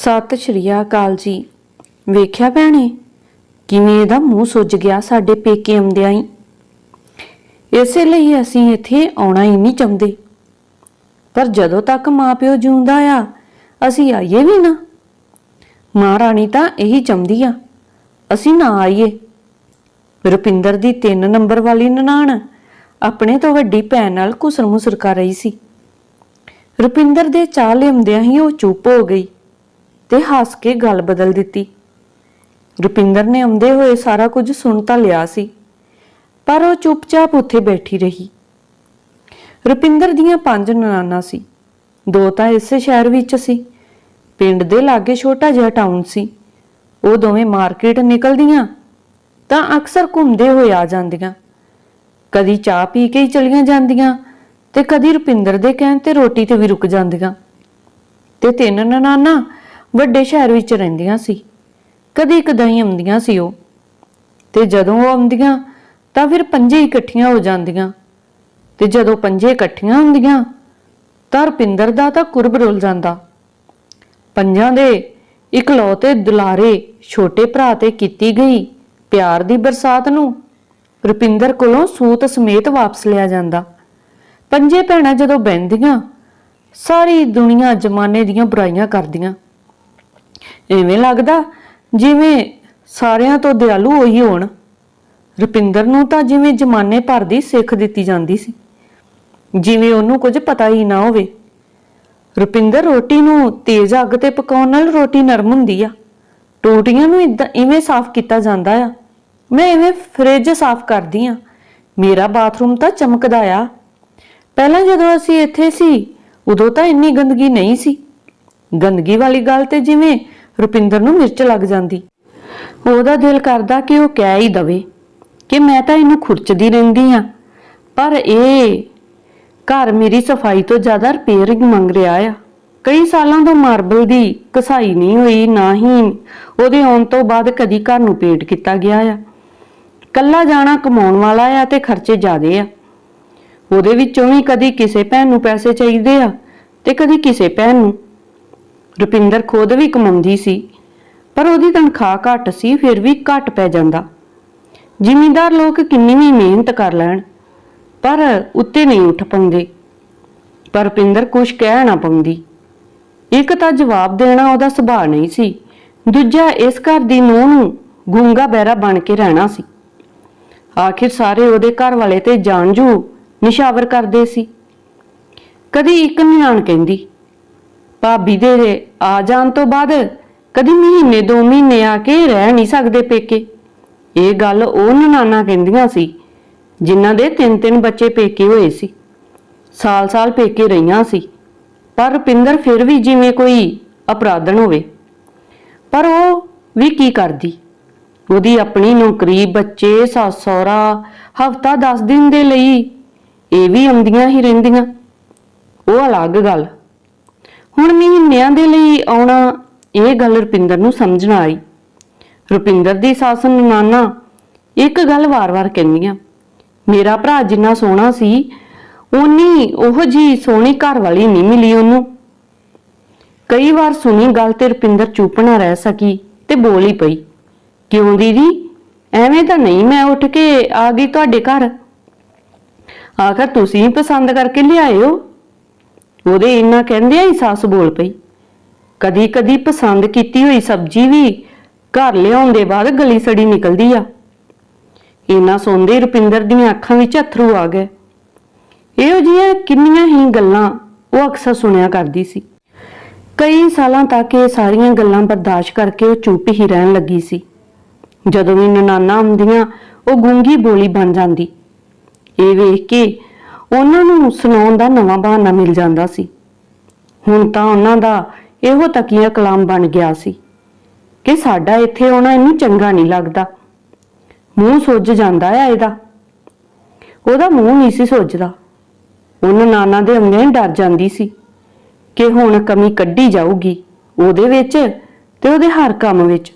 ਸਤਿ ਸ਼੍ਰੀ ਅਕਾਲ ਜੀ। ਵੇਖਿਆ ਭੈਣੇ, ਕਿਵੇਂ ਇਹਦਾ ਮੂੰਹ ਸੁੱਜ ਗਿਆ ਸਾਡੇ ਪੇਕੇ ਆਉਂਦਿਆਂ ਹੀ। ਇਸੇ ਲਈ ਅਸੀਂ ਇੱਥੇ ਆਉਣਾ ਹੀ ਨਹੀਂ ਚਾਹੁੰਦੇ। ਪਰ ਜਦੋਂ ਤੱਕ ਮਾਪਿਓ ਜਿਉਂਦਾ ਆ, ਅਸੀਂ ਆਈਏ ਵੀ ਨਾ। ਮਹਾਰਾਣੀ ਤਾਂ ਇਹੀ ਚਾਹੁੰਦੀ ਆ, ਅਸੀਂ ਨਾ ਆਈਏ। ਰੁਪਿੰਦਰ ਦੀ 3 ਨੰਬਰ ਵਾਲੀ ਨਨਾਣ ਆਪਣੇ ਤੋਂ ਵੱਡੀ ਭੈਣ ਨਾਲ ਕੁਸਰ ਮੁਸਰ ਕਰ ਰਹੀ ਸੀ। ਰੁਪਿੰਦਰ ਦੇ ਚਾਹ ਲਿਆਉਂਦਿਆਂ ਹੀ ਉਹ ਚੁੱਪ ਹੋ ਗਈ। ਤੇ ਹੱਸ ਕੇ ਗੱਲ ਬਦਲ ਦਿੱਤੀ। ਰੁਪਿੰਦਰ ਨੇ ਆਉਂਦੇ ਹੋਏ ਸਾਰਾ ਕੁਝ ਸੁਣ ਤਾਂ ਲਿਆ ਸੀ, ਪਰ ਉਹ ਚੁੱਪਚਾਪ ਉੱਥੇ ਬੈਠੀ ਰਹੀ। ਰੁਪਿੰਦਰ ਦੀਆਂ ਪੰਜ ਨਨਾਣਾ ਸੀ, ਦੋ ਤਾਂ ਇਸੇ ਸ਼ਹਿਰ ਵਿੱਚ ਸੀ, ਪਿੰਡ ਦੇ ਲਾਗੇ ਛੋਟਾ ਜਿਹਾ ਟਾਊਨ ਸੀ। ਉਹ ਦੋਵੇਂ ਮਾਰਕੀਟ ਨਿਕਲਦੀਆਂ ਤਾਂ ਅਕਸਰ ਘੁੰਮਦੇ ਹੋਏ ਆ ਜਾਂਦੀਆਂ। ਕਦੀ ਚਾਹ ਪੀ ਕੇ ਹੀ ਚਲੀਆਂ ਜਾਂਦੀਆਂ ਤੇ ਕਦੀ ਰੁਪਿੰਦਰ ਦੇ ਕਹਿਣ ਤੇ ਰੋਟੀ ਤੇ ਵੀ ਰੁਕ ਜਾਂਦੀਆਂ। ਤੇ ਤਿੰਨ ਨਨਾਣਾ ਵੱਡੇ ਸ਼ਹਿਰ ਵਿੱਚ ਰਹਿੰਦੀਆਂ ਸੀ। ਕਦੀ ਕਦਾਈ ਆਉਂਦੀਆਂ ਸੀ ਉਹ। ਤੇ ਜਦੋਂ ਉਹ ਆਉਂਦੀਆਂ, ਤਾਂ ਫਿਰ ਪੰਜੇ ਇਕੱਠੀਆਂ ਹੋ ਜਾਂਦੀਆਂ। ਤੇ ਜਦੋਂ ਪੰਜੇ ਇਕੱਠੀਆਂ ਹੁੰਦੀਆਂ, ਤਾਂ ਰੁਪਿੰਦਰ ਦਾ ਤਾਂ ਕੁਰਬ ਰੁੱਲ ਜਾਂਦਾ। ਪੰਜਾਂ ਦੇ ਇਕਲੌਤੇ ਦੁਲਾਰੇ ਛੋਟੇ ਭਰਾ ਤੇ ਕੀਤੀ ਗਈ ਪਿਆਰ ਦੀ ਬਰਸਾਤ ਨੂੰ ਰੁਪਿੰਦਰ ਕੋਲੋਂ ਸੂਤ ਸਮੇਤ ਵਾਪਸ ਲਿਆ ਜਾਂਦਾ। ਪੰਜੇ ਭੈਣਾਂ ਜਦੋਂ ਬਹਿੰਦੀਆਂ, ਸਾਰੀ ਦੁਨੀਆ ਜਮਾਨੇ ਦੀਆਂ ਬੁਰਾਈਆਂ ਕਰਦੀਆਂ। ਐਵੇਂ ਲੱਗਦਾ ਜਿਵੇਂ ਸਾਰਿਆਂ ਤੋਂ ਦਿਆਲੂ ਉਹੀ ਹੋਣ। ਰੁਪਿੰਦਰ ਨੂੰ ਤਾਂ ਜਿਵੇਂ ਜਮਾਨੇ ਭਰ ਦੀ ਸਿੱਖ ਦਿੱਤੀ ਜਾਂਦੀ ਸੀ। ਜਿਵੇਂ ਉਹਨੂੰ ਕੁਝ ਪਤਾ ਹੀ ਨਾ ਹੋਵੇ। ਰੁਪਿੰਦਰ ਰੋਟੀ ਨੂੰ ਤੇਜ਼ ਅੱਗ ਤੇ ਪਕਾਉਣ ਨਾਲ ਰੋਟੀ ਨਰਮ ਹੁੰਦੀ ਆ। ਟੂਟੀਆਂ ਨੂੰ ਇਦਾਂ ਇਵੇਂ ਸਾਫ਼ ਕੀਤਾ ਜਾਂਦਾ ਆ। ਮੈਂ ਇਵੇਂ ਫ੍ਰਿਜ ਸਾਫ਼ ਕਰਦੀ ਆ। ਮੇਰਾ ਬਾਥਰੂਮ ਤਾਂ ਚਮਕਦਾ ਆ। ਪਹਿਲਾਂ ਜਦੋਂ ਅਸੀਂ ਇੱਥੇ ਸੀ, ਉਦੋਂ ਤਾਂ ਇੰਨੀ ਗੰਦਗੀ ਨਹੀਂ ਸੀ। ਗੰਦਗੀ ਵਾਲੀ ਗੱਲ ਤੇ ਜਿਵੇਂ ਰੁਪਿੰਦਰ ਨੂੰ ਮਿਰਚ ਲੱਗ ਜਾਂਦੀ। ਉਹਦਾ ਦਿਲ ਕਰਦਾ ਕਿ ਉਹ ਕਹਿ ਹੀ ਦਵੇ ਕਿ ਮੈਂ ਤਾਂ ਇਹਨੂੰ ਖੁਰਚਦੀ ਰਹਿੰਦੀ ਆ, ਪਰ ਇਹ ਘਰ ਮੇਰੀ ਸਫ਼ਾਈ ਤੋਂ ਜ਼ਿਆਦਾ ਰਿਪੇਅਰਿੰਗ ਮੰਗ ਰਿਹਾ ਆ। ਕਈ ਸਾਲਾਂ ਤੋਂ ਮਾਰਬਲ ਦੀ ਕਸਾਈ ਨਹੀਂ ਹੋਈ, ਨਾ ਹੀ ਉਹਦੇ ਆਉਣ ਤੋਂ ਬਾਅਦ ਕਦੀ ਘਰ ਨੂੰ ਪੇਟ ਕੀਤਾ ਗਿਆ ਆ। ਕੱਲਾ ਜਾਣਾ ਕਮਾਉਣ ਵਾਲਾ ਆ ਤੇ ਖਰਚੇ ਜ਼ਿਆਦੇ ਆ। ਉਹਦੇ ਵਿੱਚੋਂ ਵੀ ਕਦੀ ਕਿਸੇ ਭੈਣ ਨੂੰ ਪੈਸੇ ਚਾਹੀਦੇ ਆ ਤੇ ਕਦੀ ਕਿਸੇ ਭੈਣ ਨੂੰ। ਰੁਪਿੰਦਰ ਖੁਦ ਵੀ ਕਮਾਉਂਦੀ ਸੀ, ਪਰ ਉਹਦੀ ਤਨਖਾਹ ਘੱਟ ਸੀ, ਫਿਰ ਵੀ ਘੱਟ ਪੈ ਜਾਂਦਾ। ਜ਼ਿਮੀਂਦਾਰ ਲੋਕ ਕਿੰਨੀ ਵੀ ਮਿਹਨਤ ਕਰ ਲੈਣ, ਪਰ ਉੱਤੇ ਨਹੀਂ ਉੱਠ ਪਾਉਂਦੇ। ਪਰ ਰੁਪਿੰਦਰ ਕੁਛ ਕਹਿ ਨਾ ਪਾਉਂਦੀ। ਇੱਕ ਤਾਂ ਜਵਾਬ ਦੇਣਾ ਉਹਦਾ ਸੁਭਾਅ ਨਹੀਂ ਸੀ, ਦੂਜਾ ਇਸ ਘਰ ਦੀ ਨੂੰਹ ਨੂੰ ਗੁੰਗਾ ਬਹਿਰਾ ਬਣ ਕੇ ਰਹਿਣਾ ਸੀ। ਆਖਿਰ ਸਾਰੇ ਉਹਦੇ ਘਰ ਵਾਲੇ ਤੇ ਜਾਣਜੂ ਨਿਸ਼ਾਵਰ ਕਰਦੇ ਸੀ। ਕਦੀ ਇੱਕ ਨਿਆਣ ਕਹਿੰਦੀ ਭਾਬੀ ਦੇ ਆ ਜਾਣ ਤੋਂ ਬਾਅਦ ਕਦੀ ਮਹੀਨੇ ਦੋ ਮਹੀਨੇ ਆ ਕੇ ਰਹਿ ਨਹੀਂ ਸਕਦੇ ਪੇਕੇ। ਇਹ ਗੱਲ ਉਹ ਨਨਾਨਾ ਕਹਿੰਦੀਆਂ ਸੀ, ਜਿਨ੍ਹਾਂ ਦੇ ਤਿੰਨ ਤਿੰਨ ਬੱਚੇ ਪੇਕੇ ਹੋਏ ਸੀ। ਸਾਲ-ਸਾਲ ਪੇਕੇ ਰਹੀਆਂ ਸੀ, ਪਰ ਰੁਪਿੰਦਰ ਫਿਰ ਵੀ ਜਿਵੇਂ ਕੋਈ ਅਪਰਾਧਣ ਹੋਵੇ। ਪਰ ਉਹ ਵੀ ਕੀ ਕਰਦੀ? ਉਹਦੀ ਆਪਣੀ ਨੌਕਰੀ, ਬੱਚੇ, ਸੱਸ, ਸਹੁਰਾ, ਹਫਤਾ 10 ਦਿਨ ਦੇ ਲਈ ਇਹ ਵੀ ਆਉਂਦੀਆਂ ਹੀ ਰਹਿੰਦੀਆਂ। ਉਹ ਅਲੱਗ ਗੱਲ। ਹੁਣ ਮਹੀਨਿਆਂ ਦੇ ਲਈ ਆਉਣਾ ਇਹ ਗੱਲ ਰੁਪਿੰਦਰ ਨੂੰ ਸਮਝ ਆਈ ਰੁਪਿੰਦਰ ਦੀ ਸੱਸ ਨਾਨਾ ਇੱਕ ਗੱਲ ਵਾਰ-ਵਾਰ ਕਹਿੰਦੀਆਂ ਮੇਰਾ ਭਰਾ ਜਿੰਨਾ ਸੋਹਣਾ ਸੀ ਉਨੀ ਉਹ ਜੀ ਸੋਹਣੀ ਘਰ ਵਾਲੀ ਨਹੀਂ ਮਿਲੀ ਉਹਨੂੰ। ਕਈ ਵਾਰ ਸੁਣੀ ਗੱਲ ਤੇ ਰੁਪਿੰਦਰ ਚੁੱਪ ਨਾ ਰਹਿ ਸਕੀ ਤੇ ਬੋਲ ਹੀ ਪਈ, ਕਿਉਂ ਦੀਦੀ? ਐਵੇਂ ਤਾਂ ਨਹੀਂ ਮੈਂ ਉੱਠ ਕੇ ਆ ਗਈ ਤੁਹਾਡੇ ਘਰ। ਆਖਰ ਤੁਸੀਂ ਪਸੰਦ ਕਰਕੇ ਲਿਆਏ ਹੋ? ਉਹਦੇ ਇੰਨਾ ਕਹਿੰਦਿਆਂ ਹੀ ਸੱਸ ਬੋਲ ਪਈ। ਕਦੀ ਕਦੀ ਪਸੰਦ ਕੀਤੀ ਹੋਈ ਸਬਜ਼ੀ ਵੀ ਘਰ ਲਿਆਉਣ ਦੇ ਬਾਅਦ ਗਲੀ ਸੜੀ ਨਿਕਲਦੀ ਆ। ਇੰਨਾ ਸੁਣਦੇ ਹੀ ਰੁਪਿੰਦਰ ਦੀਆਂ ਅੱਖਾਂ ਵਿੱਚ ਅਥਰੂ ਆ ਗਏ। ਇਹੋ ਜਿਹੀਆਂ ਕਿੰਨੀਆਂ ਹੀ ਗੱਲਾਂ ਉਹ ਅਕਸਰ ਸੁਣਿਆ ਕਰਦੀ ਸੀ। ਕਈ ਸਾਲਾਂ ਤੱਕ ਇਹ ਸਾਰੀਆਂ ਗੱਲਾਂ ਬਰਦਾਸ਼ਤ ਕਰਕੇ ਉਹ ਚੁੱਪ ਹੀ ਰਹਿਣ ਲੱਗੀ ਸੀ। ਜਦੋਂ ਵੀ ਨਨਾਨਾ ਆਉਂਦੀਆਂ, ਉਹ ਗੂੰਗੀ ਬੋਲੀ ਬਣ ਜਾਂਦੀ। ਇਹ ਵੇਖ ਕੇ ਉਹਨਾਂ ਨੂੰ ਸੁਣਾਉਣ ਦਾ ਨਵਾਂ ਬਹਾਨਾ ਮਿਲ ਜਾਂਦਾ ਸੀ। ਹੁਣ ਤਾਂ ਉਹਨਾਂ ਦਾ ਇਹੋ ਤਕੀਆ ਕਲਾਮ ਬਣ ਗਿਆ ਸੀ ਕਿ ਸਾਡਾ ਇੱਥੇ ਆਉਣਾ ਇਹਨੂੰ ਚੰਗਾ ਨਹੀਂ ਲੱਗਦਾ। ਮੂੰਹ ਸੁੱਜ ਜਾਂਦਾ ਆ ਇਹਦਾ। ਉਹਦਾ ਮੂੰਹ ਨਹੀਂ ਸੀ ਸੁੱਜਦਾ। ਉਹਨੂੰ ਨਾਨਾ ਦੇ ਆਉਂਦਿਆਂ ਹੀ ਡਰ ਜਾਂਦੀ ਸੀ ਕਿ ਹੁਣ ਕਮੀ ਕੱਢੀ ਜਾਊਗੀ ਉਹਦੇ ਵਿੱਚ ਤੇ ਉਹਦੇ ਹਰ ਕੰਮ ਵਿੱਚ।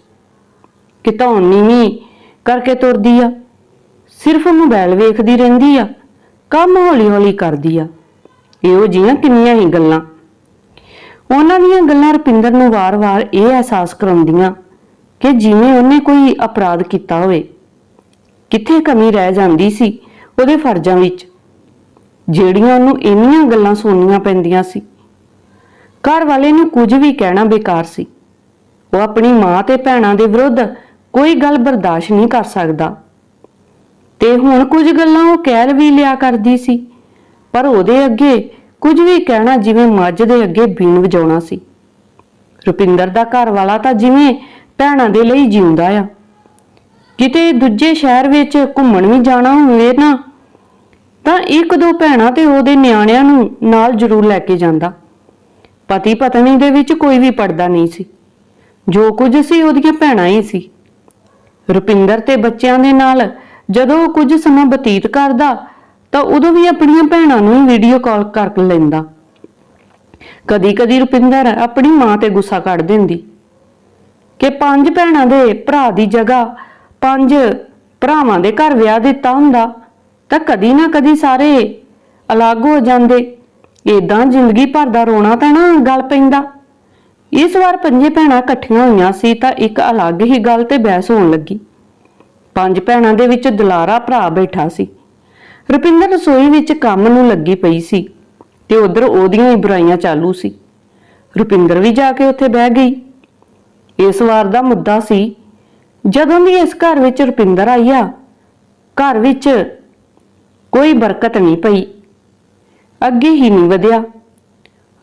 ਕਿਤੋਂ ਨੀਵੀਂ ਕਰਕੇ ਤੁਰਦੀ ਆ। ਸਿਰਫ ਮੋਬਾਈਲ ਵੇਖਦੀ ਰਹਿੰਦੀ ਆ। ਕੰਮ ਹੌਲੀ ਹੌਲੀ ਕਰਦੀ ਆ। ਇਹੋ ਜੀਆਂ ਕਿੰਨੀਆਂ ਹੀ ਗੱਲਾਂ। ਉਹਨਾਂ ਦੀਆਂ ਗੱਲਾਂ ਰੁਪਿੰਦਰ ਨੂੰ ਵਾਰ-ਵਾਰ ਇਹ ਅਹਿਸਾਸ ਕਰਾਉਂਦੀਆਂ ਕਿ ਜਿਵੇਂ ਉਹਨੇ ਕੋਈ ਅਪਰਾਧ ਕੀਤਾ ਹੋਵੇ। ਕਿੱਥੇ ਕਮੀ ਰਹਿ ਜਾਂਦੀ ਸੀ ਉਹਦੇ ਫਰਜ਼ਾਂ ਵਿੱਚ। ਜਿਹੜੀਆਂ ਉਹਨੂੰ ਇੰਨੀਆਂ ਗੱਲਾਂ ਸੁਣਨੀਆਂ ਪੈਂਦੀਆਂ ਸੀ। ਘਰ ਵਾਲੇ ਨੂੰ ਕੁਝ ਵੀ ਕਹਿਣਾ ਬੇਕਾਰ ਸੀ। ਉਹ ਆਪਣੀ ਮਾਂ ਤੇ ਭੈਣਾਂ ਦੇ ਵਿਰੁੱਧ ਕੋਈ ਗੱਲ ਬਰਦਾਸ਼ਤ ਨਹੀਂ ਕਰ ਸਕਦਾ। ਤੇ ਹੁਣ ਕੁਝ ਗੱਲਾਂ ਉਹ ਕਹਿ ਵੀ ਲਿਆ ਕਰਦੀ ਸੀ। ਪਰ ਉਹਦੇ ਅੱਗੇ ਕੁਝ ਵੀ ਕਹਿਣਾ ਜਿਵੇਂ ਮੱਝ ਦੇ ਅੱਗੇ ਬੀਨ ਵਜਾਉਣਾ ਸੀ। ਰੁਪਿੰਦਰ ਦਾ ਘਰ ਵਾਲਾ ਤਾਂ ਜਿਵੇਂ ਭੈਣਾਂ ਦੇ ਲਈ ਜਿਉਂਦਾ ਆ। ਕਿਤੇ ਦੂਜੇ ਸ਼ਹਿਰ ਵਿੱਚ ਘੁੰਮਣ ਵੀ ਜਾਣਾ ਹੋਵੇ ਨਾ, ਤਾਂ ਇੱਕ ਦੋ ਭੈਣਾਂ ਤੇ ਉਹਦੇ ਨਿਆਣਿਆਂ ਨੂੰ ਨਾਲ ਜ਼ਰੂਰ ਲੈ ਕੇ ਜਾਂਦਾ। ਪਤੀ ਪਤਨੀ ਦੇ ਵਿੱਚ ਕੋਈ ਵੀ ਪੜਦਾ ਨਹੀਂ ਸੀ। ਜੋ ਕੁਝ ਸੀ ਉਹਦੀਆਂ ਭੈਣਾਂ ਹੀ ਸੀ। ਰੁਪਿੰਦਰ ਤੇ ਬੱਚਿਆਂ ਦੇ ਨਾਲ ਜਦੋਂ ਉਹ ਕੁਝ ਸਮਾਂ ਬਤੀਤ ਕਰਦਾ, ਤਾਂ ਉਦੋਂ ਵੀ ਆਪਣੀਆਂ ਭੈਣਾਂ ਨੂੰ ਹੀ ਵੀਡੀਓ ਕਾਲ ਕਰ ਲੈਂਦਾ। ਕਦੀ-ਕਦੀ ਰੁਪਿੰਦਰ ਆਪਣੀ ਮਾਂ ਤੇ ਗੁੱਸਾ ਕੱਢ ਦਿੰਦੀ ਕਿ ਪੰਜ ਭੈਣਾਂ ਦੇ ਭਰਾ ਦੀ ਜਗ੍ਹਾ ਪੰਜ ਭਰਾਵਾਂ ਦੇ ਘਰ ਵਿਆਹ ਦਿੱਤਾ ਹੁੰਦਾ, ਤਾਂ ਕਦੀ ਨਾ ਕਦੀ ਸਾਰੇ ਅਲੱਗ ਹੋ ਜਾਂਦੇ। ਏਦਾਂ ਜ਼ਿੰਦਗੀ ਭਰ ਦਾ ਰੋਣਾ ਤਾਂ ਨਾ ਗੱਲ ਪੈਂਦਾ। ਇਸ ਵਾਰ ਪੰਜੇ ਭੈਣਾਂ ਇਕੱਠੀਆਂ ਹੋਈਆਂ ਸੀ ਤਾਂ ਇੱਕ ਅਲੱਗ ਹੀ ਗੱਲ ਤੇ ਬਹਿਸ ਹੋਣ ਲੱਗੀ। ਪੰਜ ਭੈਣਾਂ ਦੇ ਵਿੱਚ ਦੁਲਾਰਾ ਭਰਾ ਬੈਠਾ ਸੀ। ਰੁਪਿੰਦਰ ਰਸੋਈ ਵਿੱਚ ਕੰਮ ਨੂੰ ਲੱਗੀ ਪਈ ਸੀ ਤੇ ਉਧਰ ਉਹਦੀਆਂ ਹੀ ਬੁਰਾਈਆਂ ਚਾਲੂ ਸੀ। ਰੁਪਿੰਦਰ ਵੀ ਜਾ ਕੇ ਉੱਥੇ ਬਹਿ ਗਈ। ਇਸ ਵਾਰ ਦਾ ਮੁੱਦਾ ਸੀ, ਜਦੋਂ ਵੀ ਇਸ ਘਰ ਵਿੱਚ ਰੁਪਿੰਦਰ ਆਈ ਆ ਘਰ ਵਿੱਚ ਕੋਈ ਬਰਕਤ ਨਹੀਂ ਪਈ। ਅੱਗੇ ਹੀ ਨਹੀਂ ਵਧਿਆ।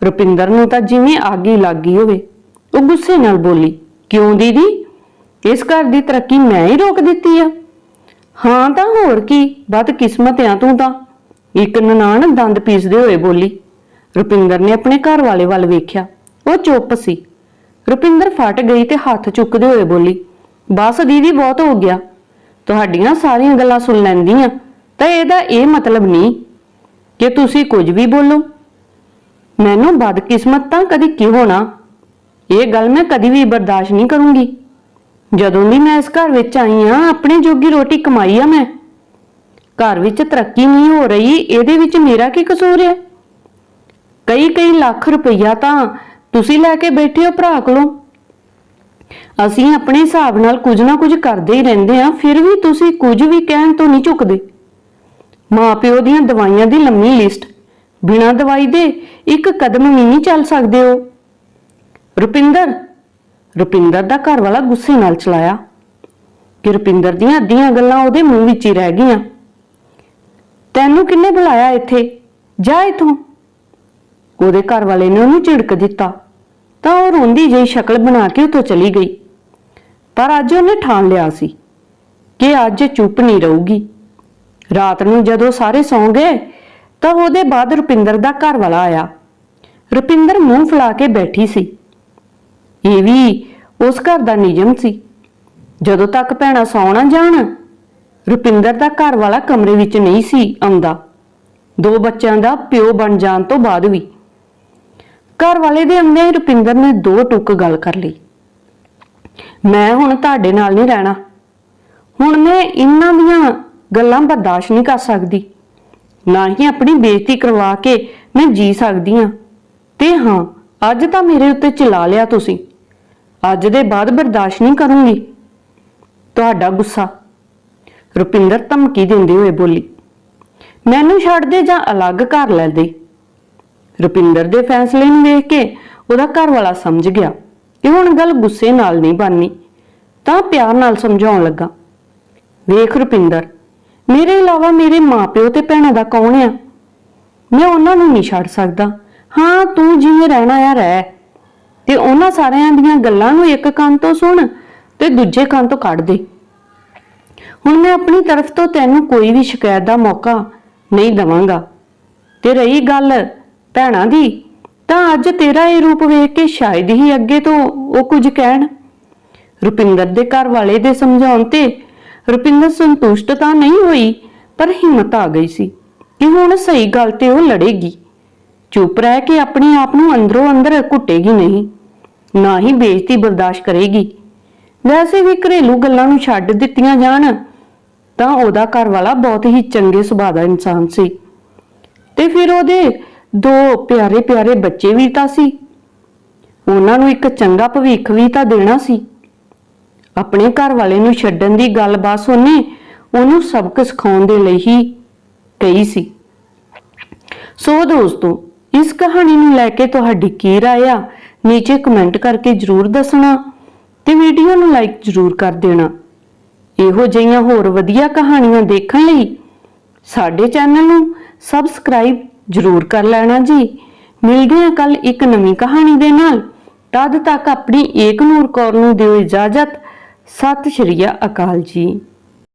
ਰੁਪਿੰਦਰ ਨੂੰ ਤਾਂ ਜਿਵੇਂ ਆਗੀ ਹੀ ਹੋਵੇ, ਉਹ ਗੁੱਸੇ ਨਾਲ ਬੋਲੀ, ਕਿਉਂ ਦੀਦੀ? ਇਸ ਘਰ ਦੀ ਤਰੱਕੀ ਮੈਂ ਹੀ ਰੋਕ ਦਿੱਤੀ ਆ। ਹਾਂ ਤਾਂ ਹੋਰ ਕੀ, ਬਦ ਕਿਸਮਤ ਆ ਤੂੰ ਤਾਂ। ਇੱਕ ਨਨਾਣ ਦੰਦ ਪੀਸਦੇ ਹੋਏ ਬੋਲੀ, ਰੁਪਿੰਦਰ ਨੇ ਆਪਣੇ ਘਰ ਵਾਲੇ ਵੱਲ ਵੇਖਿਆ, ਉਹ ਚੁੱਪ ਸੀ। ਰੁਪਿੰਦਰ ਫਟ ਗਈ ਤੇ ਹੱਥ ਚੁੱਕਦੇ ਹੋਏ ਬੋਲੀ, ਬਸ ਦੀਦੀ ਬਹੁਤ ਹੋ ਗਿਆ। ਤੁਹਾਡੀਆਂ ਸਾਰੀਆਂ ਗੱਲਾਂ ਸੁਣ ਲੈਂਦੀ ਆ, ਤਾਂ ਇਹਦਾ ਇਹ ਮਤਲਬ ਨਹੀਂ ਕਿ ਤੁਸੀਂ ਕੁਝ ਵੀ ਬੋਲੋ। ਮੈਨੂੰ ਬਦਕਿਸਮਤ ਤਾਂ ਕਦੀ ਕੀ ਹੋਣਾ ਇਹ ਗੱਲ ਮੈਂ ਕਦੀ ਵੀ ਬਰਦਾਸ਼ਤ ਨਹੀਂ ਕਰੂੰਗੀ। ਜਦੋਂ ਦੀ ਮੈਂ ਇਸ ਘਰ ਵਿੱਚ ਆਈ ਆ ਆਪਣੇ ਜੋਗੀ ਰੋਟੀ ਕਮਾਈ ਆ ਮੈਂ। ਘਰ ਵਿੱਚ ਤਰੱਕੀ ਨਹੀਂ ਹੋ ਰਹੀ, ਇਹਦੇ ਵਿੱਚ ਮੇਰਾ ਕੀ ਕਸੂਰ ਹੈ ਕਈ ਕਈ ਲੱਖ ਰੁਪਈਆ ਤਾਂ ਤੁਸੀਂ ਲੈ ਕੇ ਬੈਠੇ ਹੋ ਭਰਾ ਕੋਲੋਂ। ਅਸੀਂ ਆਪਣੇ ਹਿਸਾਬ ਨਾਲ ਕੁਝ ਨਾ ਕੁਝ ਕਰਦੇ ਹੀ ਰਹਿੰਦੇ ਆ ਫਿਰ ਵੀ ਤੁਸੀਂ ਕੁਝ ਵੀ ਕਹਿਣ ਤੋਂ ਨਹੀਂ ਝੁਕਦੇ। ਮਾਪਿਓ ਦੀਆਂ ਦਵਾਈਆਂ ਦੀ ਲੰਮੀ ਲਿਸਟ। ਬਿਨਾਂ ਦਵਾਈ ਦੇ ਇੱਕ ਕਦਮ ਵੀ ਨਹੀਂ ਚੱਲ ਸਕਦੇ ਹੋ ਰੁਪਿੰਦਰ ਰੁਪਿੰਦਰ ਦਾ ਘਰ ਵਾਲਾ ਗੁੱਸੇ ਨਾਲ ਚਲਾਇਆ। ਕਿ ਰੁਪਿੰਦਰ ਦੀਆਂ ਅੱਧੀਆਂ ਗੱਲਾਂ ਉਹਦੇ ਮੂੰਹ ਵਿੱਚ ਹੀ ਰਹਿ ਗਈਆਂ। ਤੈਨੂੰ ਕਿੰਨੇ ਬੁਲਾਇਆ ਇੱਥੇ? ਜਾ ਇਥੋਂ। ਉਹਦੇ ਘਰ ਵਾਲੇ ਨੇ ਉਹਨੂੰ ਝਿੜਕ ਦਿੱਤਾ। ਤਾਂ ਉਹ ਰੋਂਦੀ ਜਿਹੀ ਸ਼ਕਲ ਬਣਾ ਕੇ ਉੱਥੋਂ ਚਲੀ ਗਈ। ਪਰ ਅੱਜ ਉਹਨੇ ਠਾਣ ਲਿਆ ਸੀ ਕਿ ਅੱਜ ਚੁੱਪ ਨਹੀਂ ਰਹੂਗੀ। ਰਾਤ ਨੂੰ ਜਦੋਂ ਸਾਰੇ ਸੌਂ ਗਏ, ਤਾਂ ਉਹਦੇ ਬਾਅਦ ਰੁਪਿੰਦਰ ਦਾ ਘਰ ਵਾਲਾ ਆਇਆ। ਰੁਪਿੰਦਰ ਮੂੰਹ ਫਲਾ ਕੇ ਬੈਠੀ ਸੀ। ਇਹ ਵੀ ਉਸ ਘਰ ਦਾ ਨਿਯਮ ਸੀ। ਜਦੋਂ ਤੱਕ ਭੈਣਾਂ ਸੌਂ ਨਾ ਜਾਣ, ਰੁਪਿੰਦਰ ਦਾ ਘਰ ਵਾਲਾ ਕਮਰੇ ਵਿੱਚ ਨਹੀਂ ਸੀ ਆਉਂਦਾ। ਦੋ ਬੱਚਿਆਂ ਦਾ ਪਿਓ ਬਣ ਜਾਣ ਤੋਂ ਬਾਅਦ ਵੀ। ਘਰ ਵਾਲੇ ਦੇ ਆਉਂਦਿਆਂ ਹੀ ਰੁਪਿੰਦਰ ਨੇ ਦੋ ਟੁੱਕ ਗੱਲ ਕਰ ਲਈ। ਮੈਂ ਹੁਣ ਤੁਹਾਡੇ ਨਾਲ ਨਹੀਂ ਰਹਿਣਾ। ਹੁਣ ਮੈਂ ਇਹਨਾਂ ਦੀਆਂ ਗੱਲਾਂ ਬਰਦਾਸ਼ਤ ਨਹੀਂ ਕਰ ਸਕਦੀ। ਨਾ ਹੀ ਆਪਣੀ ਬੇਇੱਜ਼ਤੀ ਕਰਵਾ ਕੇ ਮੈਂ ਜੀ ਸਕਦੀ ਹਾਂ। ਤੇ ਹਾਂ, ਅੱਜ ਤਾਂ ਮੇਰੇ ਉੱਤੇ ਚਲਾ ਲਿਆ ਤੁਸੀਂ। ਅੱਜ ਦੇ ਬਾਅਦ ਬਰਦਾਸ਼ਤ ਨਹੀਂ ਕਰੂੰਗੀ। ਤੁਹਾਡਾ ਗੁੱਸਾ। ਰੁਪਿੰਦਰ ਧਮਕੀ ਦਿੰਦੇ ਹੋਏ ਬੋਲੀ, ਮੈਨੂੰ ਛੱਡ ਦੇ ਜਾਂ ਅਲੱਗ ਘਰ ਲੈ ਦੇ। ਰੁਪਿੰਦਰ ਦੇ ਫੈਸਲੇ ਨੂੰ ਵੇਖ ਕੇ ਉਹਦਾ ਘਰ ਵਾਲਾ ਸਮਝ ਗਿਆ ਕਿ ਹੁਣ ਗੱਲ ਗੁੱਸੇ ਨਾਲ ਨਹੀਂ ਬਣਨੀ, ਤਾਂ ਪਿਆਰ ਨਾਲ ਸਮਝਾਉਣ ਲੱਗਾ। ਵੇਖ ਰੁਪਿੰਦਰ, ਮੇਰੇ ਇਲਾਵਾ ਮੇਰੇ ਮਾਪਿਓ ਤੇ ਭੈਣਾਂ ਦਾ ਕੌਣ ਆ? ਮੈਂ ਉਹਨਾਂ ਨੂੰ ਨਹੀਂ ਛੱਡ ਸਕਦਾ। ਹਾਂ, ਤੂੰ ਜਿਵੇਂ ਰਹਿਣਾ ਆ, ਰਹਿ। ਤੇ ਉਹਨਾਂ ਸਾਰਿਆਂ ਦੀਆਂ ਗੱਲਾਂ ਨੂੰ ਇੱਕ ਕੰਨ ਤੋਂ ਸੁਣ ਤੇ ਦੂਜੇ ਕੰਨ ਤੋਂ ਕੱਢ ਦੇ। ਹੁਣ ਮੈਂ ਆਪਣੀ ਤਰਫ ਤੋਂ ਤੈਨੂੰ ਕੋਈ ਵੀ ਸ਼ਿਕਾਇਤ ਦਾ ਮੌਕਾ ਨਹੀਂ ਦਵਾਂਗਾ। ਤੇ ਰਹੀ ਗੱਲ ਭੈਣਾਂ ਦੀ, ਤਾਂ ਅੱਜ ਤੇਰਾ ਇਹ ਰੂਪ ਵੇਖ ਕੇ ਸ਼ਾਇਦ ਹੀ ਅੱਗੇ ਤੋਂ ਉਹ ਕੁਝ ਕਹਿਣ। ਰੁਪਿੰਦਰ ਦੇ ਘਰ ਵਾਲੇ ਦੇ ਸਮਝਾਉਣ ਤੇ ਰੁਪਿੰਦਰ ਸੰਤੁਸ਼ਟ ਤਾਂ ਨਹੀਂ ਹੋਈ, ਪਰ ਹਿੰਮਤ ਆ ਗਈ ਸੀ ਕਿ ਹੁਣ ਸਹੀ ਗੱਲ ਤੇ ਉਹ ਲੜੇਗੀ। ਚੁੱਪ ਰਹਿ ਕੇ ਆਪਣੇ ਆਪ ਨੂੰ ਅੰਦਰੋਂ ਅੰਦਰ ਘੁੱਟੇਗੀ ਨਹੀਂ, ਨਾ ਹੀ ਬੇਇੱਜ਼ਤੀ ਬਰਦਾਸ਼ਤ ਕਰੇਗੀ। ਵੈਸੇ ਵੀ ਘਰੇਲੂ ਗੱਲਾਂ ਨੂੰ ਛੱਡ ਦਿੱਤੀਆਂ ਜਾਣ, ਤਾਂ ਉਹਦਾ ਘਰ ਵਾਲਾ ਬਹੁਤ ਹੀ ਚੰਗੇ ਸੁਭਾਅ ਦਾ ਇਨਸਾਨ ਸੀ। ਤੇ ਫਿਰ ਉਹਦੇ ਦੋ ਪਿਆਰੇ ਪਿਆਰੇ ਬੱਚੇ ਵੀ ਤਾਂ ਸੀ। ਉਹਨਾਂ ਨੂੰ ਇੱਕ ਚੰਗਾ ਭਵਿੱਖ ਵੀ ਤਾਂ ਦੇਣਾ ਸੀ। ਆਪਣੇ ਘਰ ਵਾਲੇ ਨੂੰ ਛੱਡਣ ਦੀ ਗੱਲ ਬਸ ਉਹਨੇ ਉਹਨੂੰ ਸਬਕ ਸਿਖਾਉਣ ਦੇ ਲਈ ਹੀ ਕਹੀ ਸੀ। ਸੋ ਦੋਸਤੋ ਇਸ ਕਹਾਣੀ ਨੂੰ ਲੈ ਕੇ ਤੁਹਾਡੀ ਕੀ ਰਾਏ ਆ? ਨੀਚੇ ਕਮੈਂਟ ਕਰਕੇ ਜਰੂਰ ਦੱਸਣਾ ਤੇ ਵੀਡੀਓ ਨੂੰ ਲਾਈਕ ਜਰੂਰ ਕਰ ਦੇਣਾ। ਇਹੋ ਜਿਹੀਆਂ ਹੋਰ ਵਧੀਆ ਕਹਾਣੀਆਂ ਦੇਖਣ ਲਈ ਸਾਡੇ ਚੈਨਲ ਨੂੰ ਸਬਸਕ੍ਰਾਈਬ ਜਰੂਰ ਕਰ ਲੈਣਾ ਜੀ। ਮਿਲਦੇ ਹਾਂ ਕੱਲ ਇੱਕ ਨਵੀਂ ਕਹਾਣੀ ਦੇ ਨਾਲ। ਤਦ ਤੱਕ ਆਪਣੀ ਏਕ ਨੂਰ ਕੌਰ ਨੂੰ ਦਿਓ ਇਜਾਜ਼ਤ। ਸਤਿ ਸ਼੍ਰੀ ਅਕਾਲ ਜੀ।